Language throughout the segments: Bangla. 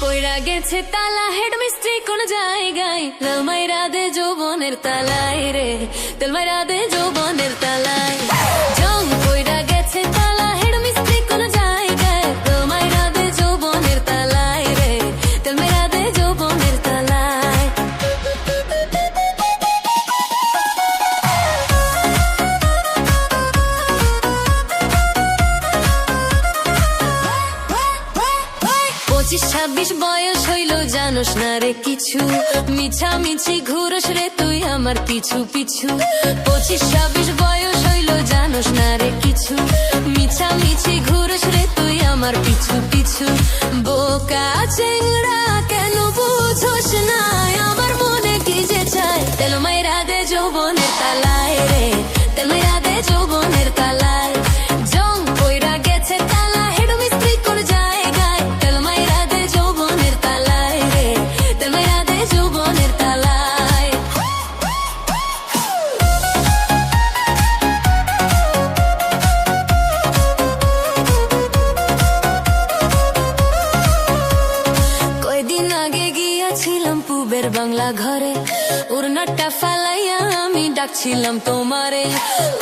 পয়রা গেছে তালা হেড কোন জায়গায়? লাল মাইরা দে যৌবনের তালায় রে, তেল মাই রাধে যৌবনের তালায় জানোস না রে কিছু মিছা মিছি ঘুরস রে তুই আমার পিছু পিছু। পঁচিশ ছাব্বিশ বয়স হইল, জানোস না রে কিছু। মিছা মিছি ঘুরস রে তুই আমার পিছু পিছু। বোকা চেংড়া কেন বুঝোস না? আমার মনে কি যে চায়? তেল মাইরা দে যৌবনের তালায় রে। গিয়াছিলাম বাংলা ঘরে। উড়নাটা ফালাইয়া আমি ডাকছিলাম তোমারে।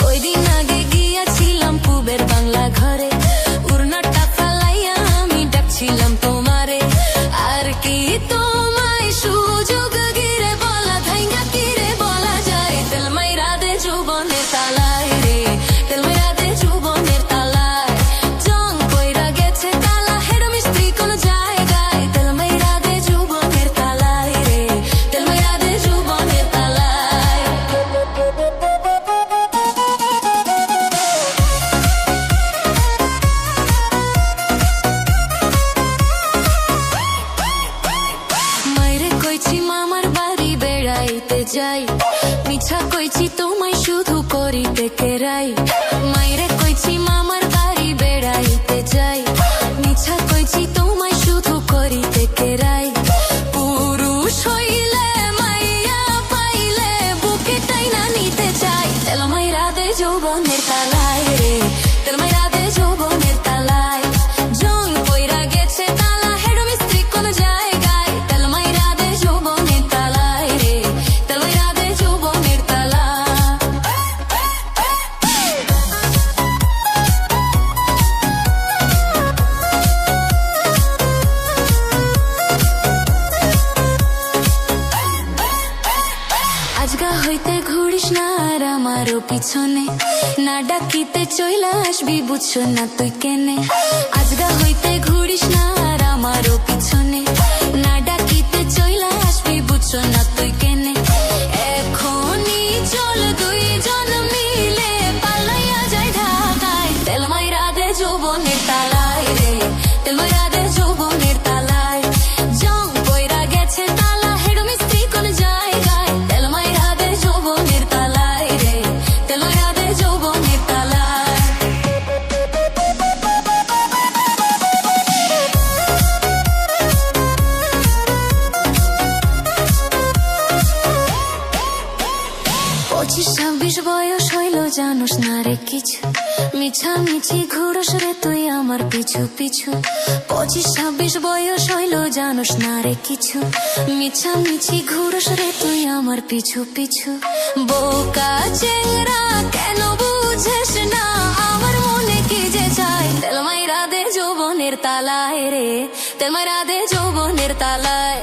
কয়দিন আগে গিয়াছিলাম পুবের বাংলা ঘরে। বেড়াইতে যাই মিছা কইছি তোমায় শুধু করিতে কেরাই। পিছনে। না ডাকিতে চইলা আসবি বুঝছ না তুই কেনে। পঁচিশ ছাব্বিশ বয়স হইল, জানোস না রে কিছু। মিছা মিছি ঘুরস রে তুই আমার পিছু পিছু। পঁচিশ ছাব্বিশ বয়স হইল, জানোস না রে কিছু। মিছা মিছি ঘুরস রে তুই আমার পিছু পিছু। বোকা চেংরা, কেন বুঝেস না? আমার মনে কি যে চাই তেল মাইরা দে যৌবনের তালায় রে, তেল মাইরা দে যৌবনের তালায়।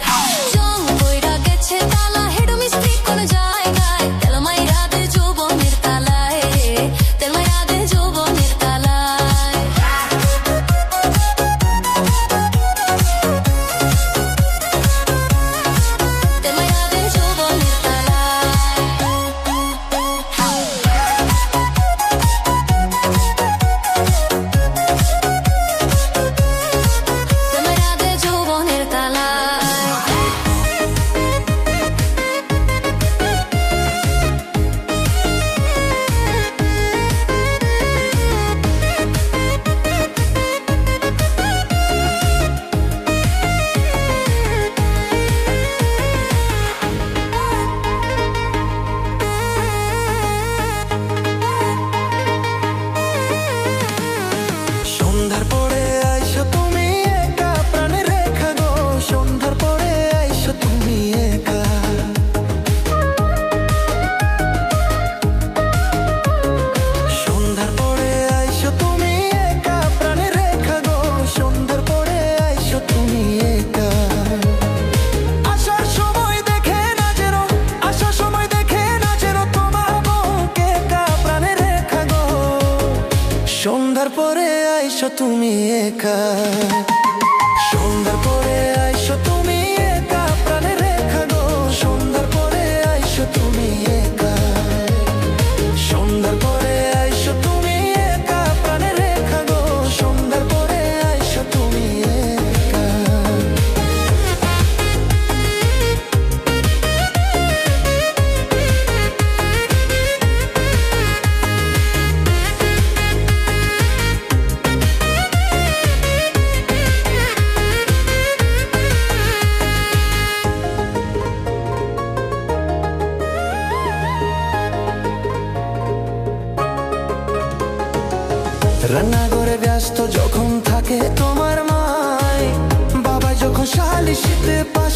তুমি একা।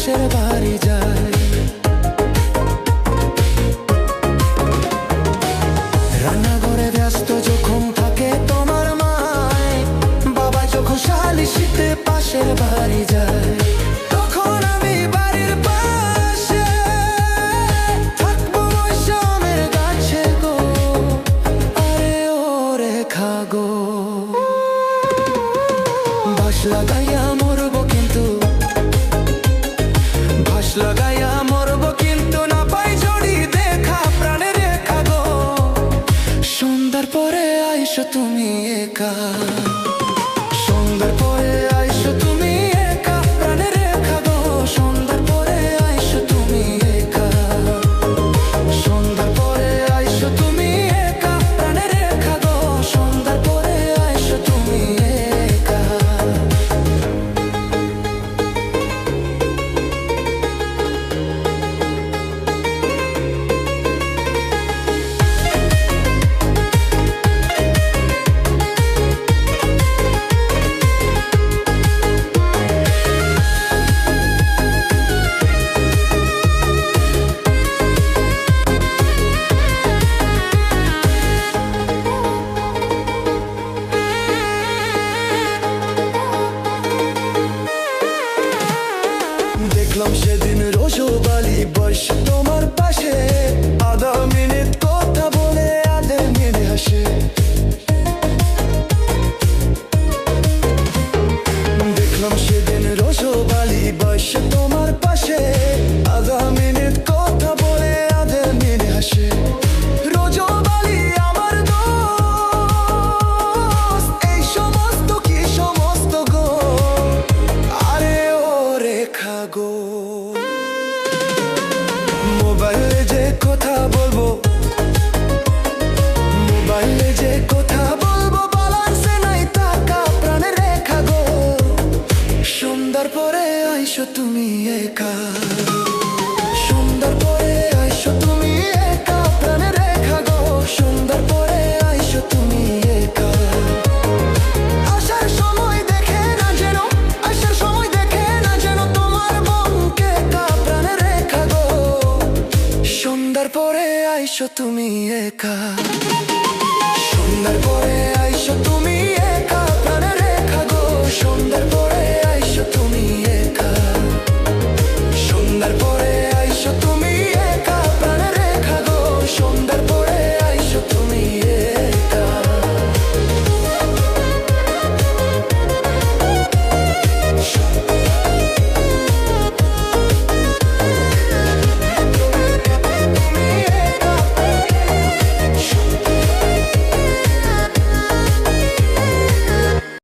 দেশের বাড়ি যাই রান্নাঘরে ব্যস্ত যখন থাকে তোমার মায় বাবা যখন শালিশিতে পাশের বাড়ি up. মোবাইলে যে কথা বলব একা। সন্ধ্যার পরে আইসো তুমি একা প্রাণের রেখা গো। সুন্দর পরে